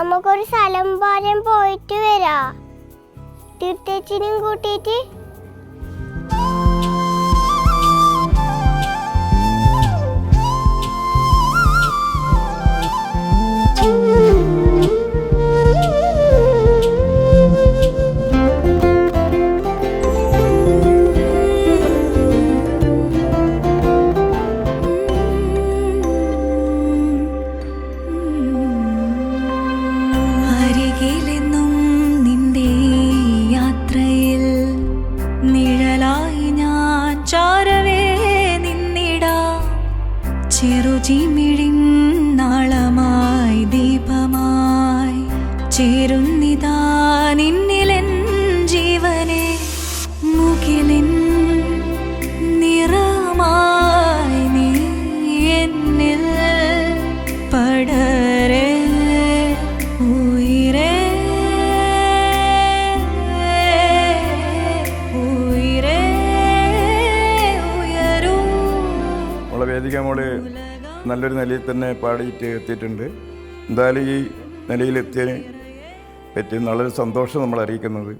നമുക്കൊരു സ്ഥലം വരെ പോയിട്ട് വരാം. തീർത്തേച്ചിനും കൂട്ടിയിട്ട് ചെറുചിമിഴിൻ നാളമായി ദീപമായി വേദിക മോൾ നല്ലൊരു നിലയിൽ തന്നെ പാടിയിട്ട് എത്തിയിട്ടുണ്ട്. എന്തായാലും ഈ നിലയിലെത്തിയതിന് പറ്റി നല്ലൊരു സന്തോഷം നമ്മൾ അറിയിക്കുന്നത്.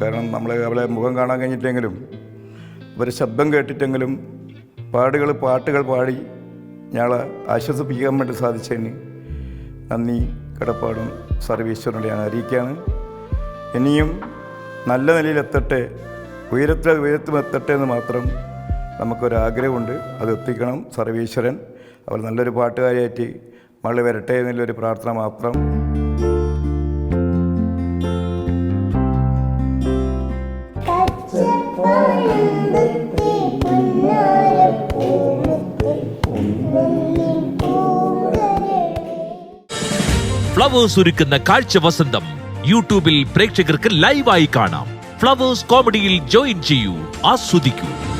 കാരണം നമ്മൾ അവളെ മുഖം കാണാൻ കഴിഞ്ഞിട്ടെങ്കിലും ഒരു ശബ്ദം കേട്ടിട്ടെങ്കിലും പാടുകൾ പാട്ടുകൾ പാടി ഞങ്ങളെ ആശ്വസിപ്പിക്കാൻ വേണ്ടി സാധിച്ചതിന് നന്ദി കടപ്പാടും സർവീശ്വരനോട് ഞാൻ അറിയിക്കുകയാണ്. ഇനിയും നല്ല നിലയിലെത്തട്ടെ ഉയരത്തും എത്തട്ടെ എന്ന് മാത്രം നമുക്കൊരാഗ്രഹമുണ്ട്. അത് എത്തിക്കണം സർവീശ്വരൻ. അവർ നല്ലൊരു പാട്ടുകാരിയായിട്ട് മകൾ വരട്ടെ എന്നുള്ളൊരു പ്രാർത്ഥന മാത്രം. ഫ്ലവേഴ്സ് ഒരുക്കുന്ന കാഴ്ച വസന്തം യൂട്യൂബിൽ പ്രേക്ഷകർക്ക് ലൈവായി കാണാം. ഫ്ലവേഴ്സ് കോമഡിയിൽ ജോയിൻ ചെയ്യൂ ആസ്വദിക്കൂ.